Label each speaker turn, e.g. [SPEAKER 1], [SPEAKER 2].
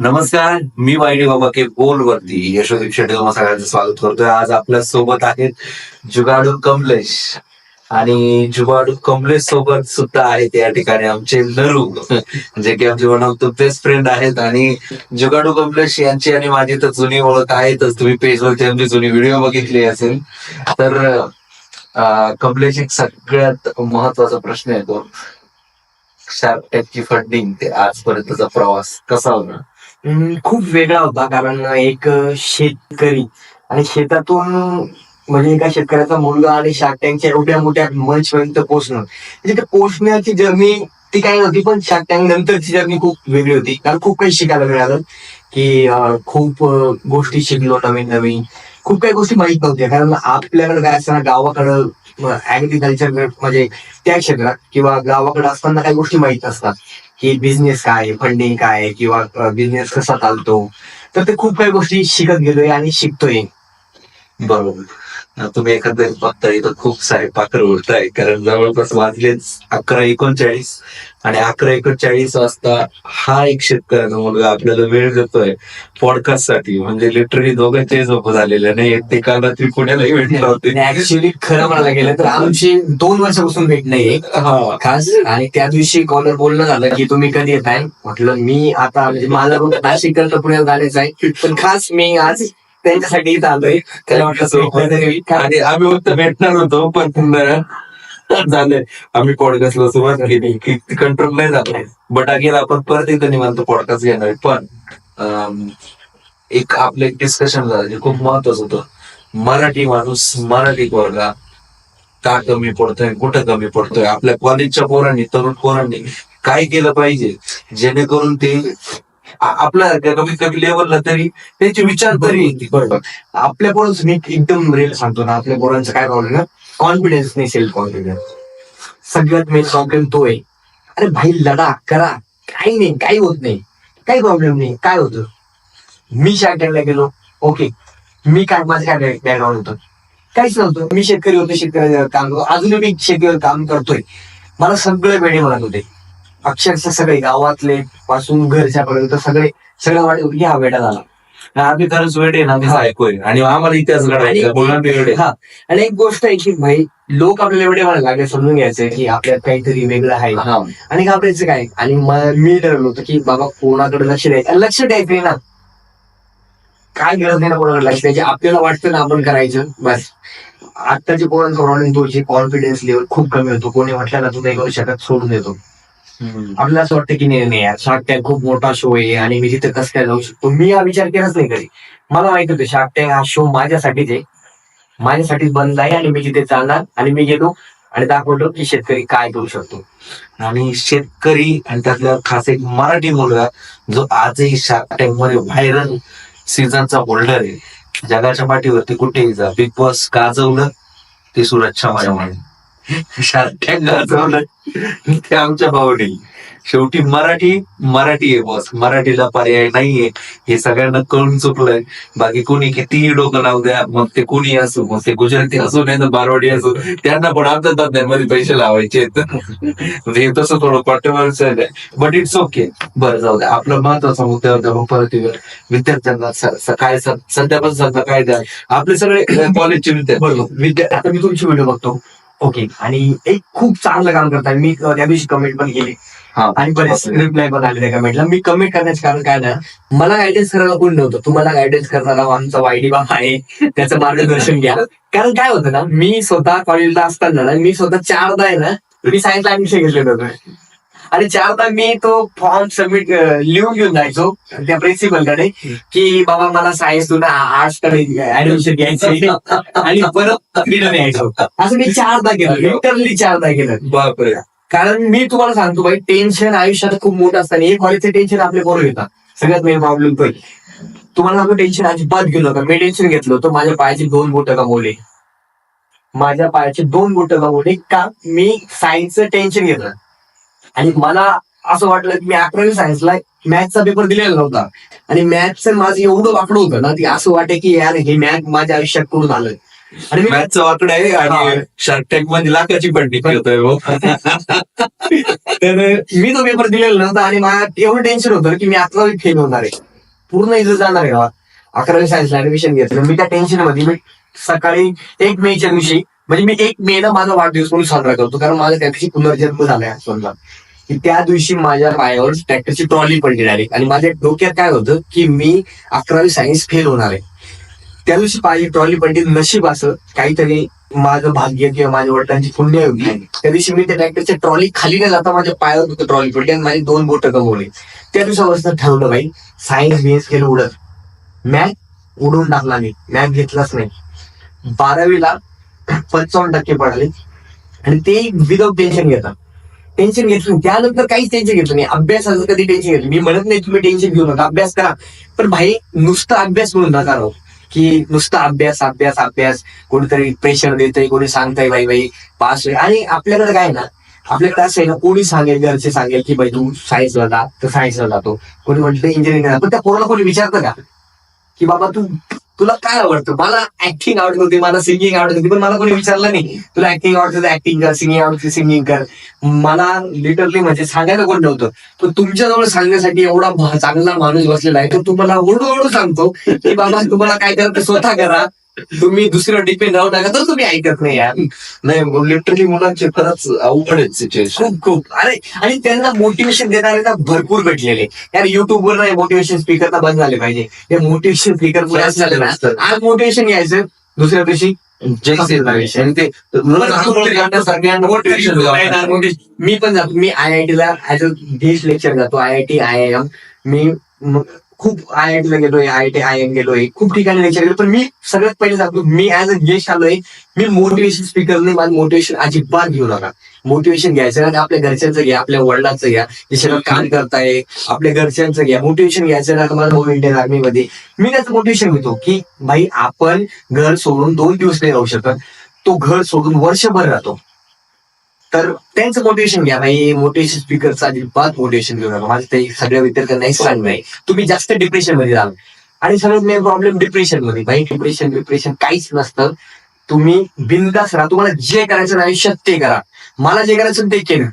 [SPEAKER 1] नमस्कार मी वाईडी बाबा के बोल वरती यशोदीप शेट्टी तुम्हाला सगळ्यांचं स्वागत करतोय. आज आपल्यासोबत आहेत जुगाडू कमलेश. आणि जुगाडू कमलेश सोबत सुद्धा आहेत या ठिकाणी आमचे नरू. जे की आमचे one of the best friend आहेत. आणि जुगाडू कमलेश यांची आणि माझी तर जुनी ओळख आहेतच. तुम्ही पेजवरती आमची जुनी व्हिडिओ बघितली असेल. तर कमलेश एक सगळ्यात महत्त्वाचा प्रश्न येतो शार्क टॅकची फंडिंग ते आजपर्यंतचा प्रवास कसा
[SPEAKER 2] होणार? खूप वेगळा होता कारण एक शेतकरी आणि शेतातून म्हणजे एका शेतकऱ्याचा मुलगा आणि शार्क टँकच्या एवढ्या मोठ्या मंच पर्यंत पोहोचणं. म्हणजे ते पोहोचण्याची जर्नी ती काही नव्हती पण शार्क टँक नंतरची जर्नी खूप वेगळी होती. कारण खूप काही शिकायला मिळालं की खूप गोष्टी शिकलो नवीन नवीन खूप काही गोष्टी माहीत नव्हत्या कारण आपल्याकडे काय असताना गावाकडं ऍग्रिकल्चर म्हणजे त्या क्षेत्रात किंवा गावाकडे असताना काही गोष्टी माहीत असतात. की बिझनेस काय फंडिंग काय किंवा बिझनेस कसा चालतो. तर ते खूप काही गोष्टी शिकत गेलोय आणि शिकतोय.
[SPEAKER 1] बरोबर. तुम्ही एकंदरीत बघता इथं खूप सारे पाखर उडताय कारण जवळपास वाजलेच अकरा एकोणचाळीस आणि अकरा एकोणचाळीस वाजता हा एक शेतकऱ्याचा मुलगा आपल्याला वेळ देतोय पॉडकास्टसाठी. म्हणजे लिटरली दोघांचे झोप झालेले नाही. ते काल रात्री पुण्यालाही भेटले होते
[SPEAKER 2] ऍक्च्युली खरं म्हणायला गेलं तर आमची दोन वर्षापासून भेट नाहीये.
[SPEAKER 1] हा.
[SPEAKER 2] खास आणि त्या दिवशी कॉलर बोलणं झालं की तुम्ही कधी येताय? म्हटलं मी आता म्हणजे माझा रूट नाशिक करता पुण्याला जाण्याचं आहे. पण खास मी आज त्यांच्यासाठी इथं आलोय. त्याला वाटलं तरी
[SPEAKER 1] आणि आम्ही फक्त भेटणार होतो पण झालंय. आम्ही पॉडकास्टला सुरुवात केली. की कंट्रोल नाही झालं बटाकेला आपण परत एकदा निवांत पॉडकास्ट घेणार पण एक आपलं एक डिस्कशन झालं जे खूप महत्वाचं होतं. मराठी माणूस मराठी वर्गा का कमी पडतोय कुठं कमी पडतोय? आपल्या कॉलेजच्या पोरांनी तरुण पोरांनी काय केलं पाहिजे? जेणेकरून ते आ- आपल्या कमीत कमी लेवलला तरी त्यांचे विचार तरी येतील.
[SPEAKER 2] बरोबर. आपल्या पोरांचं मी एकदम रेल सांगतो ना आपल्या पोरांचं काय प्रॉब्लेम ना कॉन्फिडन्स नाही सेल्फ कॉन्फिडन्स सगळ्यात मेन प्रॉब्लेम तो आहे. अरे भाई लढा करा. काही नाही काही होत नाही. काही प्रॉब्लेम नाही. काय होतं? मी शार्क टँकला गेलो. ओके मी काय माझं काय बॅकग्राऊंड होतं? काहीच नव्हतं. मी शेतकरी होतो शेतकरी काम करतो. अजूनही मी शेतीवर काम करतोय. मला सगळे वेळे म्हणत होते अक्षरशः सगळे गावातले पासून घरच्या पर्यंत सगळे सगळं वाटत होतं की हा वेळा झाला
[SPEAKER 1] आम्ही खरंच वेळ आहे ना आम्ही ऐकूय आणि आम्हाला इतिहास घडायचा बोलणार वेळ आहे.
[SPEAKER 2] हा. आणि एक गोष्ट आहे की भाई लोक आपल्याला एवढे म्हणायला लागले समजून घ्यायचं की आपल्यात काहीतरी वेगळं आहे.
[SPEAKER 1] हा.
[SPEAKER 2] आणि घाबरायचं काय? आणि म- मी ठरवलं होतं की बाबा कोणाकडे लक्ष द्यायचं? आणि लक्ष द्यायचं नाही ना. काय गरज नाही ना कोणाकडे लक्ष द्यायचे. आपल्याला वाटतं ना आपण करायचं. बस. आत्ताच्या प्रॉब्लेम तो कॉन्फिडन्स लेवल खूप कमी होतो. कोणी म्हटलं ना तू नाही करू शकत सोडून देतो. आपल्याला असं वाटतं की नाही नाही यार शार्क टँक खूप मोठा शो आहे आणि मी तिथे कसं काय जाऊ शकतो? मी हा विचार केलाच नाही कधी. मला माहीत होतं शार्क टँक हा शो माझ्यासाठीच आहे. माझ्यासाठीच बनला आहे आणि मी तिथे जाणार आणि मी गेलो आणि दाखवलं की शेतकरी काय करू शकतो.
[SPEAKER 1] आणि शेतकरी आणि त्यातला खास एक मराठी मुलगा जो आजही शार्क टँकमध्ये व्हायरल सीझनचा होल्डर आहे जगाच्या पाठीवरती कुठेही जा बिग बॉस गाजवलं ते टँक गाजवलं ते आमच्या भावने. शेवटी मराठी मराठी आहे बॉस मराठीला पर्याय नाहीये. हे सगळ्यांना कळून चुकलंय. बाकी कोणी कितीही डोकं लावू द्या मग ते कोणी असो मग ते गुजराती असो नाही तर बारवाडी असो त्यांना पण आमच्या धंद्यांमध्ये पैसे लावायचे म्हणजे हे तसं थोडं कॉन्ट्रोवर्सियल आहे. बट इट्स ओके बरं जाऊ द्या. आपला महत्त्वाचा मुद्दा होता मग परत विद्यार्थ्यांना सकाळी काय सध्या पण सध्या काय द्या आपले सगळे कॉलेजचे विद्यार्थी.
[SPEAKER 2] आता मी तुमची व्हिडिओ बघतो. ओके आणि एक खूप चांगलं काम करताय. मी त्या दिवशी कमेंट पण केली.
[SPEAKER 1] हा.
[SPEAKER 2] आणि बरेच रिप्लाय पण आले त्या कमेंटला मी कमेंट करण्याचं कारण काय ना मला गायडन्स करायला कोण नव्हतं. तुम्हाला गायडन्स करणारा आमचा वायडी बाबा आहे. त्याचं मार्गदर्शन घ्या. कारण काय होतं ना मी स्वतः कॉलेजला असताना ना मी स्वतः चारदा आहे ना मी सायन्सला ऍडमिशन घेतलेलं होतं. आणि चारदा मी तो फॉर्म सबमिट लिहून घेऊन जायचो त्या प्रिन्सिपलकडे की बाबा मला सायन्स तुला आर्ट्सकडे ऍडमिशन घ्यायचं आणि परत रिटर्न यायचो असं मी चारदा केलं लिटरली चारदा केलं.
[SPEAKER 1] बापरे.
[SPEAKER 2] कारण मी तुम्हाला सांगतो भाई टेन्शन आयुष्यात खूप मोठं असतं आणि हे कॉलेजचं टेन्शन आपले बरोबर येतात सगळ्यात मेन प्रॉब्लेम तो. तुम्हाला सांगतो टेन्शन अजिबात घेऊ नका. मी टेन्शन घेतलं होतं. माझ्या पायाचे दोन बोट गमावले. माझ्या पायाचे दोन बोट गमावले का मी सायन्सचं टेन्शन घेतलं. आणि मला असं वाटलं की मी अकरावी सायन्सला मॅथचा पेपर दिलेला नव्हता. आणि मॅथचं माझं एवढं वाकडं होतं ना ती असं वाटे की यार हे मॅथ माझ्या आयुष्यात कुठून आलं. आणि
[SPEAKER 1] मॅथचं वाकडं आहे आणि. शार्क टँकमध्ये लाखाची पडली होतोय हो.
[SPEAKER 2] तर मी तो पेपर दिलेला नव्हता आणि मला एवढं टेन्शन होतं की मी अकरावी फेल होणार आहे. पूर्ण इज्जत जाणार आहे अकरावी सायन्सला ऍडमिशन घेतलं. मी त्या टेन्शनमध्ये मी सकाळी एक मेच्या दिवशी म्हणजे मी एक मे ला माझा वाढदिवस म्हणून साजरा करतो कारण माझा त्या दिवशी पुनर्जन्म झालाय समजा की त्या दिवशी माझ्या पायावर ट्रॅक्टरची ट्रॉली पडली डायरेक्ट आणि माझ्या डोक्यात काय होतं की मी अकरावी सायन्स फेल होणार आहे. त्या दिवशी पाहिजे ट्रॉली पडली. नशीब असं काहीतरी माझं भाग्य किंवा माझ्या वडिलांची पुण्य होती त्या दिवशी मी त्या ट्रॅक्टरच्या ट्रॉली खाली न जाता माझ्या पायावर ट्रॉली पडली आणि माझी दोन बोट गमवली. त्या दिवसापासून ठरवलं बाई सायन्स बिएन्स केलं उडत. मॅथ उडून टाकला मी. मॅथ घेतलाच नाही. बारावीला पंचावन्न टक्के पडले. आणि ते विदाउट टेन्शन घेतात. टेन्शन घेतलं नाही. त्यानंतर काहीच टेन्शन घेतलं नाही. अभ्यासाचं कधी टेन्शन घेतलं? मी म्हणत नाही तुम्ही टेन्शन घेऊ नका. अभ्यास करा. पण भाई नुसता अभ्यास म्हणून नका राहू हो. की नुसता अभ्यास अभ्यास अभ्यास. कोणीतरी प्रेशर देतंय कोणी सांगताय बाई बाई पास आणि आपल्याकडे काय ना आपल्याकडे असं आहे ना कोणी सांगेल घरचे सांगेल की बाई तू सायन्सला जा. तर सायन्सला जातो. कोणी म्हणतं इंजिनिअरिंग पण त्या पोराला कोणी विचारतं का? की बाबा तू तुला काय आवडतं? मला ऍक्टिंग आवडत होती मला सिंगिंग आवडत होती पण मला कोणी विचारलं नाही. तुला ऍक्टिंग आवडत होती ऍक्टिंग कर सिंगिंग आवडत होती सिंगिंग कर. मला लिटरली म्हणजे सांगायला कोण नव्हतं. पण तुमच्याजवळ सांगण्यासाठी एवढा चांगला माणूस बसलेला आहे तो तुम्हाला हळूहळू सांगतो की बाबा तुम्हाला काय करायचं स्वतः करा. तुम्ही दुसऱ्यावर डिपेंड राहू नका. तर तुम्ही ऐकत नाही यार.
[SPEAKER 1] नाही लिटरली मुलांचे खरंच अवघड आहेत सिच्युएशन
[SPEAKER 2] खूप. खूप अरे आणि त्यांना मोटिवेशन देणारे ना भरपूर भेटलेले यार युट्यूबवर नाही मोटिवेशन स्पीकर ना बंद झाले पाहिजे. हे मोटिवेशन स्पीकर
[SPEAKER 1] झाले ना.
[SPEAKER 2] आज मोटिवेशन घ्यायचं दुसऱ्या दिवशी. मी पण जातो. मी आय आय ला ऍज अ गेस्ट लेक्चर जातो I I T I I M म- खूप आय आय ला गेलोय आय टी आय एम गेलोय खूप ठिकाणी लेक्चर गेलो पण मी सगळ्यात पहिले जातो मी ऍज अ गेस्ट आलोय मी मोटिवेशन स्पीकर नाही माझं मोटिवेशन अजिबात घेऊ नका. मोटिवेशन घ्यायचं ना आपल्या घरच्यांचं घ्या आपल्या वडिलांचं घ्या ज्याच्यावर काम करताय आपल्या घरच्यांचं घ्या. मोटिवेशन घ्यायचं ना तुम्हाला भाऊ इंडियन आर्मीमध्ये मी त्याचं मोटिवेशन घेतो की भाई आपण घर सोडून दोन दिवस नाही राहू शकत. तो घर सोडून वर्षभर राहतो. तर त्यांचं मोटिवेशन घ्या. भाई मोटिवेशन स्पीकरचं अजिबात मोटिवेशन घेऊ नका. माझं ते सगळ्या विद्यार्थ्यांना नाही आहे तुम्ही जास्त डिप्रेशनमध्ये जाल आणि सगळ्यात मेन प्रॉब्लेम डिप्रेशनमध्ये. भाई डिप्रेशन डिप्रेशन काहीच नसतं. तुम्ही बिंदास राहा. तुम्हाला जे करायचं आयुष्यात ते करा. मला जे करायचं ते केलं.